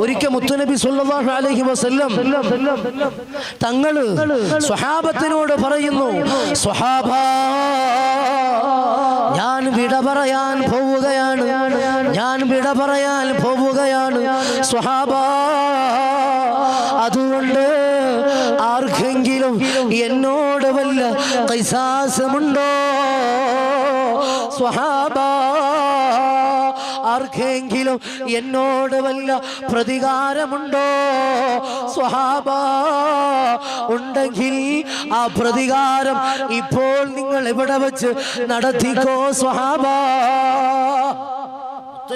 ഒരിക്കൽ മുത്തുനബി സല്ലല്ലാഹു അലൈഹി വസല്ലം തങ്ങൾ സ്വഹാബത്തിനോട് പറയുന്നു സ്വഹാബ ഞാൻ വിട പറയാൻ പോവുകയാണ് ഞാൻ വിട പറയാൻ പോവുകയാണ് സ്വഹാബ. അതുകൊണ്ട് ആർക്കെങ്കിലും എന്നോട് വല്ല കൈസാസമുണ്ടോ? സ്വഹാബ ആർക്കെങ്കിലും എന്നോട് വല്ല പ്രതികാരമുണ്ടോ? സ്വഹാബ ഉണ്ടെങ്കിൽ ആ പ്രതികാരം ഇപ്പോൾ നിങ്ങൾ എവിടെ വെച്ച് നടത്തിക്കോ സ്വഹാബ?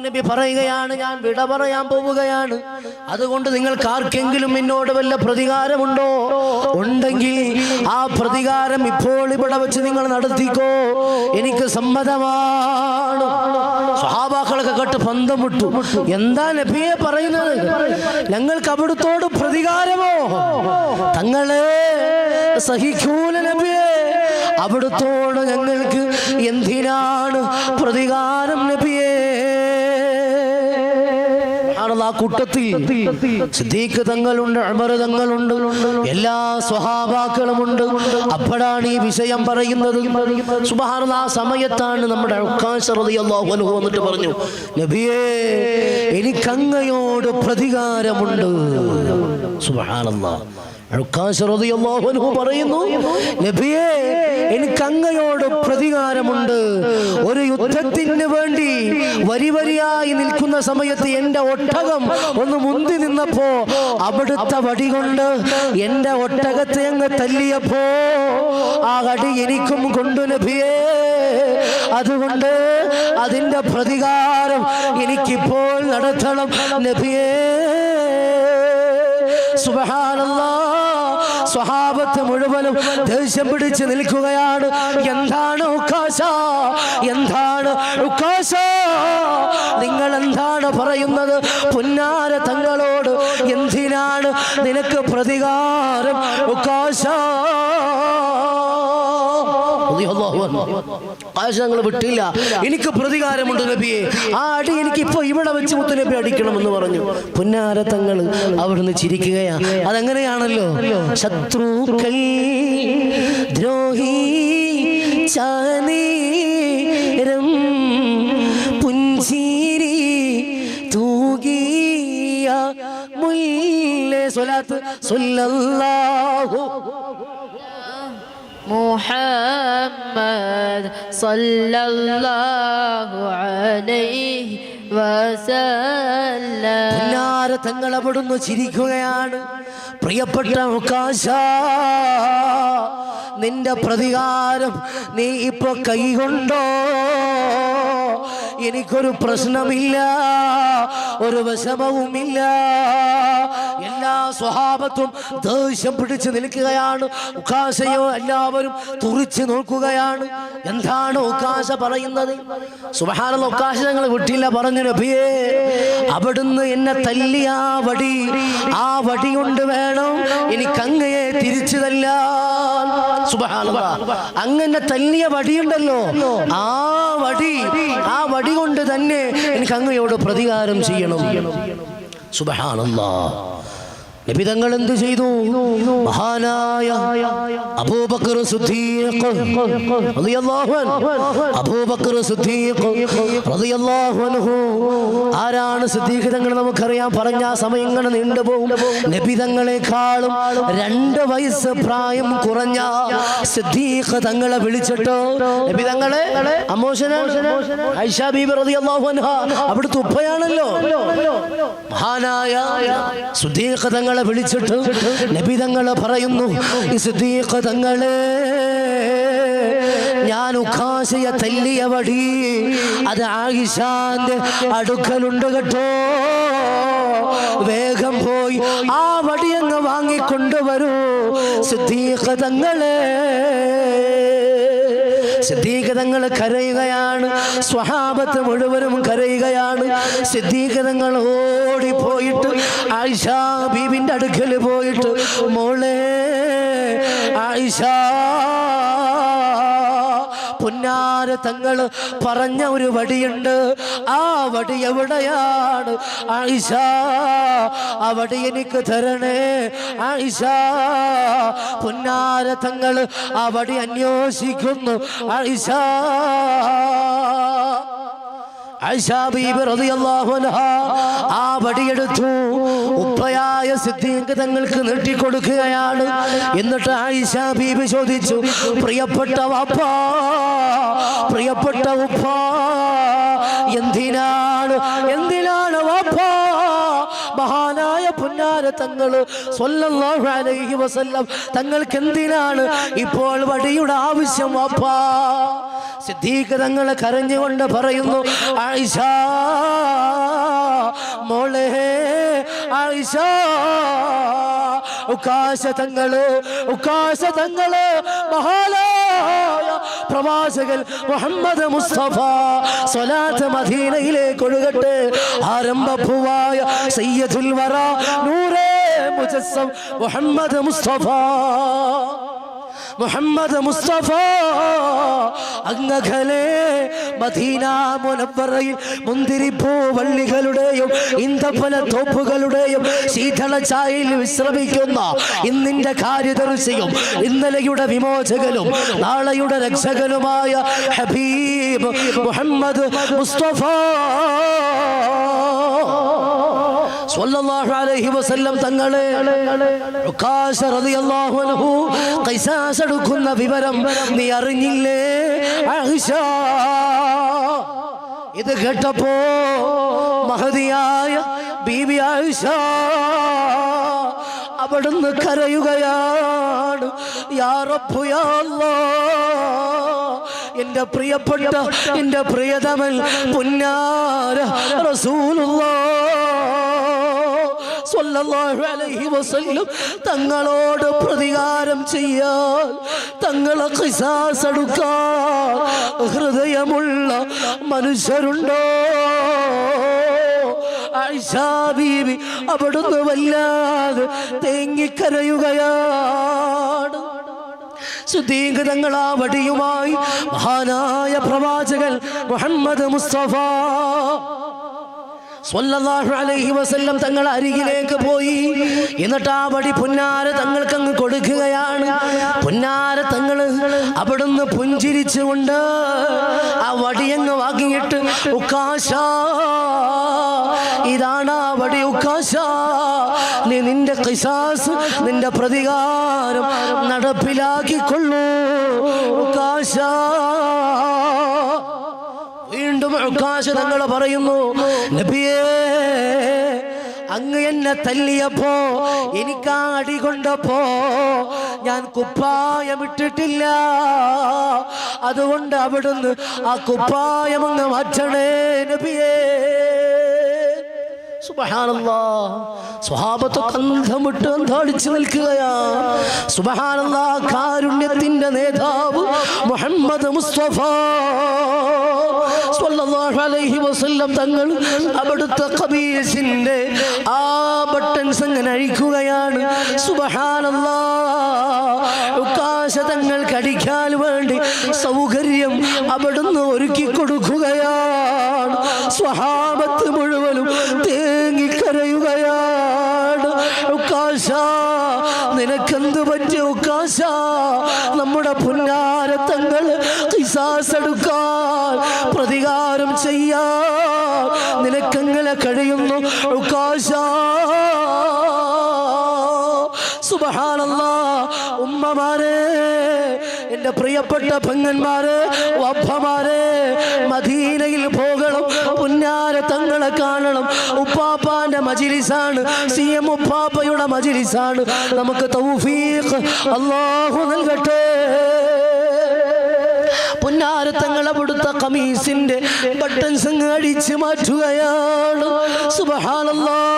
നബി പറയുകയാണ് ഞാൻ വിട പറയാൻ പോവുകയാണ്. അതുകൊണ്ട് നിങ്ങൾക്ക് ആർക്കെങ്കിലും എന്നോട് വല്ല പ്രതികാരമുണ്ടോ? ഉണ്ടെങ്കിൽ ആ പ്രതികാരം ഇപ്പോൾ ഇവിടെ വെച്ച് നിങ്ങൾ നടത്തിക്കോ. എനിക്ക് സമ്മതമാണ്. സ്വഹാബാക്കളൊക്കെ കേട്ട് ബന്ധം വിട്ടു. എന്താ നബിയെ പറയുന്നത്? ഞങ്ങൾക്ക് അവിടുത്തോട് പ്രതികാരമോ? തങ്ങളെ സഹിക്കൂല നബിയെ. അവിടുത്തോട് ഞങ്ങൾക്ക് എന്തിനാണ് പ്രതികാരം നബിയേ? ആ കൂട്ടത്തിൽ സിദ്ദീഖ് തങ്ങളുണ്ട് അമർ തങ്ങളുണ്ട് എല്ലാ സ്വഹാബാക്കളുമുണ്ട്. അപ്പോഴാണ് ഈ വിഷയം പറയുന്നത്. സുബഹാനുള്ള ആ സമയത്താണ് നമ്മുടെ വന്നിട്ട് പറഞ്ഞു നബിയേ എനിക്കങ്ങയോട് പ്രതികാരമുണ്ട്. സുബഹാനല്ലാ. പറയുന്നു നബിയേ എനിക്ക് അങ്ങയോട് പ്രതികാരമുണ്ട്. ഒരു യുദ്ധത്തിന് വേണ്ടി വരി വരിയായി നിൽക്കുന്ന സമയത്ത് എന്റെ ഒട്ടകം ഒന്ന് മുന്തി നിന്നപ്പോ അവിടുത്തെ വടി കൊണ്ട് എന്റെ ഒട്ടകത്തെ അങ്ങ് തല്ലിയപ്പോ ആ അടി എനിക്കും കൊണ്ടു നബിയേ. അതുകൊണ്ട് അതിന്റെ പ്രതികാരം എനിക്കിപ്പോൾ നടത്തണം നബിയേ. സുബഹാനല്ലാ. സ്വഹാബത്ത് മുഴുവനും ദേഷ്യം പിടിച്ച് നിൽക്കുകയാണ്. എന്താണ് ഉക്കാശ? എന്താണ് ഉക്കാശ? നിങ്ങൾ എന്താണ് പറയുന്നത്? പുന്നാര തങ്ങളോട് എന്തിനാണ് നിനക്ക് പ്രതികാരം ഉക്കാശ? കാശ് ഞങ്ങൾ വിട്ടില്ല. എനിക്ക് പ്രതികാരമുണ്ട് നബിയെ. ആ അടി എനിക്ക് ഇപ്പൊ ഇവിടെ വെച്ച് മുത്തുനബി അടിക്കണമെന്ന് പറഞ്ഞു. പുന്നാര തങ്ങൾ അവിടുന്ന് ചിരിക്കുകയാ. അതെങ്ങനെയാണല്ലോ? ശത്രു ദ്രോഹി ചാനേരം പുഞ്ചിരി തൂകിയ സ്വലാത്ത് സ്വല്ലല്ലാഹു. മുഹാ صلى الله عليه وسلم. തങ്ങൾ അവിടുന്ന് ചിരിക്കുകയാണ്. പ്രിയപ്പെട്ട ഉക്കാശ നിന്റെ പ്രതികാരം നീ ഇപ്പൊ കൈകൊണ്ടോ? എനിക്കൊരു പ്രശ്നമില്ല ഒരു വിഷമവുമില്ല. എല്ലാ സ്വഭാവത്തും ദേഷ്യം പിടിച്ചു നിൽക്കുകയാണ്. ഉക്കാശയോ എല്ലാവരും തുറിച്ച് നോക്കുകയാണ്. എന്താണ് ഉക്കാശ പറയുന്നത്? സുബഹാനുള്ള ഉക്കാശ ഞങ്ങൾ വിട്ടില്ല. പറഞ്ഞു നബിയേ അവിടുന്ന് എന്നെ തല്ലിയ ആ വടി. ആ വടി കൊണ്ട് വേണം എനിക്ക് അങ്ങയെ തിരിച്ചു തല്ലാൻ. അങ്ങനെ തല്ലിയ വടിയുണ്ടല്ലോ. ആ വടി ആ വടി കൊണ്ട് തന്നെ എനിക്ക് അങ്ങയോട് പ്രതികാരം ചെയ്യണം. സുബഹാനല്ലാ. നബിതങ്ങൾ എന്ത് ചെയ്തു മഹാനായ അബൂബക്കർ അബൂബക്കർ ആരാണ് സിദ്ദീഖ് നമുക്കറിയാം. പറഞ്ഞ സമയങ്ങൾ നീണ്ടുപോകും നബിതങ്ങളെക്കാളും രണ്ട് വയസ്സ് പ്രായം കുറഞ്ഞ സിദ്ധീഖ തങ്ങളെ വിളിച്ചിട്ട് നബിതങ്ങളെ അവിടുത്തെ ഉപ്പയാണല്ലോ. മഹാനായ സുദ്ദീഖ് തങ്ങളെ വിളിച്ചിട്ട് നബി തങ്ങളെ പറയുന്നു ഈ തങ്ങളെ ഞാൻ ഉഖാശയ തല്ലിയ വടി അത് ആയിഷാന്റെ അടുക്കലുണ്ട് കേട്ടോ. വേഗം പോയി ആ വടിയങ്ങ് വാങ്ങിക്കൊണ്ടുവരൂ സിദ്ദീഖ് തങ്ങളെ. സിദ്ധീകതങ്ങൾ കരയുകയാണ്. സ്വഹാബത്ത് മുഴുവനും കരയുകയാണ്. സിദ്ധീകതങ്ങൾ ഓടിപ്പോയിട്ട് ആയിഷ ബീബിന്റെ അടുക്കൽ പോയിട്ട് മോളെ ആയിഷ പുന്നാര തങ്ങൾ പറഞ്ഞ ഒരു വടിയുണ്ട്. ആ വടി എവിടെയാണ്? ആയിഷ ആ വടി എനിക്ക് തരണേ. ആയിഷ പുന്നാര തങ്ങൾ ആ വടി അന്വേഷിക്കുന്നു. ആയിഷ. ആ വടിയെടുത്തു ഉപ്പയായ സിദ്ദീഖ് തങ്ങൾക്ക് നീട്ടിക്കൊടുക്കുകയാണ്. എന്നിട്ട് ആയിഷ ബീബി ചോദിച്ചു പ്രിയപ്പെട്ട വാപ്പ പ്രിയപ്പെട്ട ഉപ്പ എന്തിനാണ് എന്തിനാണ് വാപ്പ? മഹാനായ പുന്നാര തങ്ങൾ അലൈഹി വസല്ലം തങ്ങൾക്ക് എന്തിനാണ് ഇപ്പോൾ വടിയുടെ ആവശ്യം വാപ്പാ? സിദ്ദീഖ് തങ്ങൾ കരഞ്ഞുകൊണ്ട് പറയുന്നു ആയിഷ മോളെ ആയിഷ ഉക്കാശതങ്ങൾ ഉക്കാശതങ്ങൾ മഹാലായ പ്രവാചകൻ മുഹമ്മദ് മുസ്തഫ സ്വലാത്ത് മദീനയിലേക്ക് ഒഴുകട്ടെ. ആരംഭഭുവായ സയ്യദുൽ വറ നൂറേ മുജസ്സം മുഹമ്മദ് മുസ്തഫ. മുഹമ്മദ് മുസ്തഫ. അങ്ങകലെ മദീന മുനപ്പറയിൽ മുന്തിരിപ്പൂ വള്ളികളുടെയും ഇന്തപ്പന തോപ്പുകളുടെയും ശീതള ചായയിൽ വിശ്രമിക്കുന്ന ഇന്നിന്റെ കാര്യദർശിയും ഇന്നലെയുടെ വിമോചകനും നാളെയുടെ രക്ഷകനുമായ ഹബീബ് മുഹമ്മദ് മുസ്തഫ. അലൈഹി വസല്ലം തങ്ങളെ റളിയല്ലാഹു അൻഹു എടുക്കുന്ന വിവരം നീ അറിഞ്ഞില്ലേ? ആയിഷ ഇത് കേട്ടപ്പോ മഹതിയായ ബീബി ആയിഷ അവിടുന്ന് കരയുകയാണ്. യാ റബ്ബു യാ അല്ലാഹ് എന്റെ പ്രിയപ്പെട്ട എന്റെ പ്രിയതമൻ പുന്നാര സ്വല്ലല്ലാഹു അലൈഹി വസല്ലം തങ്ങളോട് പ്രതികാരം ചെയ്യാൻ തങ്ങളെ ഖിസാസ് എടുക്കാൻ ഹൃദയമുള്ള മനുഷ്യരുണ്ടോ? ബീവി അവിടുന്ന് വല്ലാതെ തേങ്ങിക്കരയുകയാണ്. ആ വടിയുമായി മഹാനായ പ്രവാചകൻ മുഹമ്മദ് മുസ്തഫ. അലൈഹി വസല്ലം തങ്ങൾ അരികിലേക്ക് പോയി. എന്നിട്ട് ആ വടി പുന്നാര തങ്ങൾക്ക് അങ്ങ് കൊടുക്കുകയാണ്. പുന്നാര തങ്ങൾ അവിടുന്ന് പുഞ്ചിരിച്ചുകൊണ്ട് ആ വടിയങ്ങ് വാങ്ങിയിട്ട് ഉക്കാശ ഇതാണ് ആ വടി ഉക്കാശ നീ നിന്റെ കിസാസ് നിന്റെ പ്രതികാരം നടപ്പിലാക്കിക്കൊള്ളൂ. ഉക്കാശ വീണ്ടും തങ്ങൾ പറയുന്നു നബിയേ അങ്ങ് എന്നെ തല്ലിയപ്പോ എനിക്ക് ആ അടി കൊണ്ടപ്പോ ഞാൻ കുപ്പായമിട്ടിട്ടില്ല. അതുകൊണ്ട് അവിടുന്ന് ആ കുപ്പായം അങ്ങ് മാറ്റണേ നബിയേ. സുബഹാനല്ലാ. നിൽക്കുകയാ കാരുണ്യത്തിന്റെ നേതാവ് മുഹമ്മദ് മുസ്തഫ. തങ്ങൾ അവിടുത്തെ കബീസിന്റെ ആ ബട്ടൻസ് അങ്ങനെ അഴിക്കുകയാണ്. സുബഹാനല്ലാ തങ്ങൾ കടിക്കാൻ വേണ്ടി സൗകര്യം അവിടുന്ന് ഒരുക്കി കൊടുക്കുകയാണ്. സ്വഹാബത്ത് മുഴുവനും നിനക്കെന്ത് പറ്റിയ ഉക്കാശ നമ്മുടെ പുന്നാരത്തങ്ങൾ എടുക്കാൻ പ്രതികാരം ചെയ്യാ നിനക്കെങ്ങനെ കഴിയുന്നു ഉക്കാശ ഉമ്മമാരെ എന്റെ പ്രിയപ്പെട്ട പെങ്ങന്മാരെ വപ്പമാരെ മദീനയിൽ പോകണം പുന്നാര തങ്ങളെ കാണണം. ഉപ്പാപ്പാന്റെ മജിലിസാണ് സി എം ഉപ്പാപ്പയുടെ മജിലിസാണ്. നമുക്ക് തൗഫീഖ് അള്ളാഹു നൽകട്ടെ. പുന്നാരത്തങ്ങൾ അവിടുത്തെ കമീസിന്റെ ബട്ടൺസ് അടിച്ചു മാറ്റുകയാണ്. സുബഹാനല്ലാ.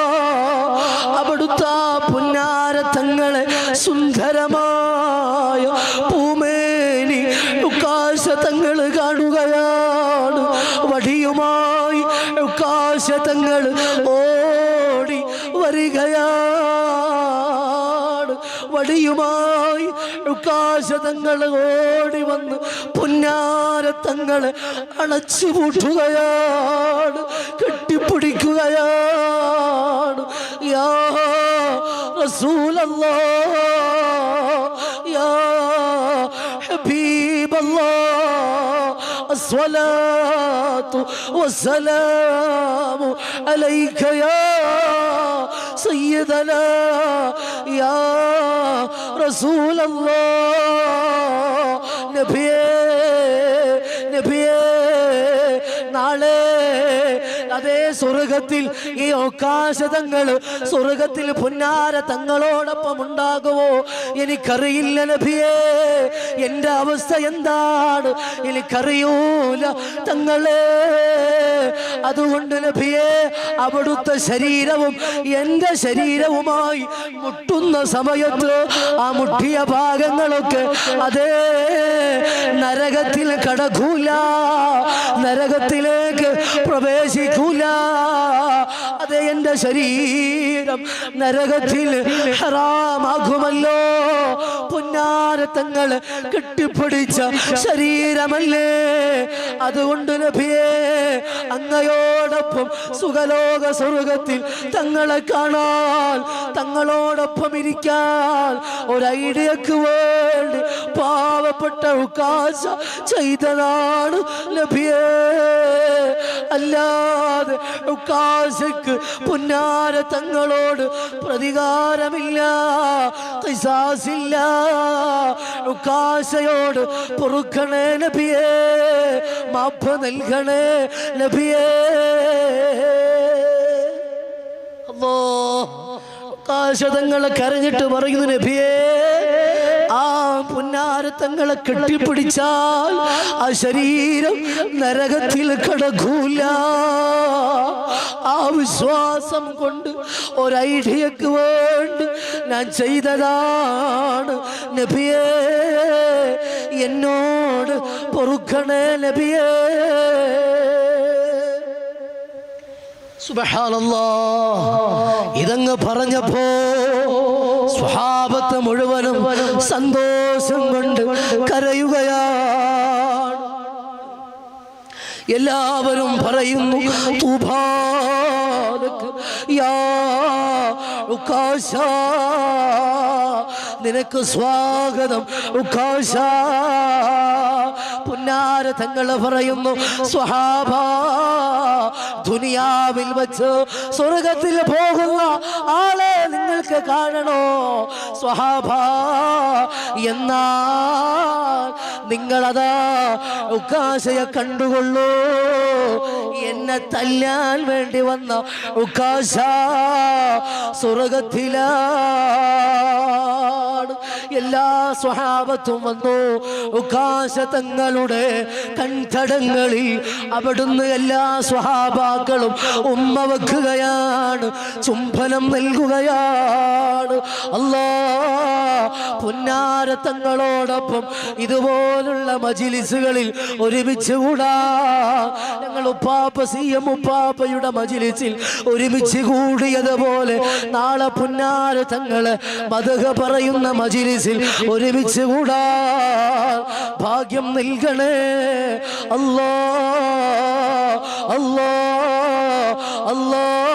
അവിടുത്തെ ആ പുന്നാരത്തങ്ങളെ സുന്ദരമായ പൂമേനി ഉക്കാശത്തങ്ങൾ കാണുകയാണ്. വടിയുമായി ഉക്കാശത്തങ്ങൾ ഓടി വരികയാണ്. വടിയുമായി ഉക്കാശതങ്ങൾ ഓടി വന്ന് പുന്നാരത്തങ്ങളെ അണച്ചു പൂട്ടുകയാണ് കെട്ടിപ്പിടിക്കുകയാണ്. رسول الله يا حبيب الله الصلاة والسلام عليك يا سيدنا يا رسول الله نبي സ്വർഗത്തിൽ ഈ അവകാശതങ്ങൾ സ്വർഗത്തിൽ പുന്നാര തങ്ങളോടൊപ്പം ഉണ്ടാകുമോ എനിക്കറിയില്ല നബിയേ. എന്റെ അവസ്ഥ എന്താണ്? എനിക്കറിയൂല തങ്ങളെ. അതുകൊണ്ട് നബിയേ അവിടുത്തെ ശരീരവും എന്റെ ശരീരവുമായി മുട്ടുന്ന സമയത്ത് ആ മുട്ടിയ ഭാഗങ്ങളൊക്കെ അതേ നരകത്തിൽ കടകൂല നരകത്തിലേക്ക് പ്രവേശിക്കൂല. അതെ എന്റെ ശരീരം നരകത്തിൽ ഹറാമാകുമല്ലോ. പുന്നാരത്തങ്ങൾ കെട്ടിപ്പിടിച്ച ശരീരമല്ലേ? അതുകൊണ്ട് നബിയേ അങ്ങയോടൊപ്പം സുഖലോക സ്വർഗത്തിൽ തങ്ങളെ കാണാൻ തങ്ങളോടൊപ്പം ഇരിക്കാൻ ഒരു ഐഡിയക്ക് വേണ്ടി പാവപ്പെട്ട ഉക്കാശ ചെയ്തതാണ് നബിയേ. അല്ലാതെ ഉക്കാശക്ക് പുന്നാര തങ്ങളോട് പ്രതികാരമില്ല കൈസാസില്ല. ഉക്കാശയോട് പൊറുക്കണേ നബിയേ മാപ്പ് നൽകണേ നബിയേ. അല്ലോ കാശതങ്ങളെ കരഞ്ഞിട്ട് പറയുന്നു നബിയേ ആ പുന്നാരത്തങ്ങളെ കെട്ടിപ്പിടിച്ചാൽ ആ ശരീരം നരകത്തിൽ കടകൂല ആ വിശ്വാസം കൊണ്ട് ഒരൈഡിയക്ക് വേണ്ടി ഞാൻ ചെയ്തതാണ് നബിയേ എന്നോട് പൊറുക്കണേ നബിയേ. ഇതങ്ങ് പറഞ്ഞപ്പോ സ്വഭാവത്തെ മുഴുവനും സന്തോഷം. കൊണ്ട് കരയുകയാണ്. എല്ലാവരും പറയുന്നു തൂഭാനക്ക് യാ ഉക്കാശ നിനക്ക് സ്വാഗതം ഉക്കാശ പുന്നാര തങ്ങൾ പറയുന്നു സ്വഹാബ ദുനിയാവിൽ വച്ച് സ്വർഗത്തിൽ പോകുന്ന ആളെ നിങ്ങൾക്ക് കാണണോ? സ്വഹാബ എന്നാൽ നിങ്ങളതാ ഉക്കാശയെ കണ്ടുകൊള്ളൂ. തല്ലാൻ വേണ്ടി വന്ന ഉക്കാശ സ്വർഗത്തിലാണ് എല്ലാ സ്വഹാബത്തും വന്നു. ഉകാശ തങ്ങളുടെ കൺതടങ്ങളിൽ അവിടുന്ന് എല്ലാ സ്വഹാബാക്കളും ഉമ്മ വെക്കുകയാണ് ചുംബനം നൽകുകയാണ്. അല്ലാ പുന്നാര തങ്ങളോടൊപ്പം ഇതുപോലുള്ള മജിലിസുകളിൽ ഒരുമിച്ച് കൂടാ ഞങ്ങൾ ഉപ്പാപ്പ സി എം ഉപ്പാപ്പയുടെ മജിലിസിൽ ഒരുമിച്ച് കൂടിയതുപോലെ നാളെ പുന്നാര തങ്ങൾ മതക പറയുന്ന. മജിലിസിൽ ഒരുമിച്ച് കൂടാ. ഭാഗ്യം നൽകണേ. അല്ലോ അല്ലോ അല്ലാ.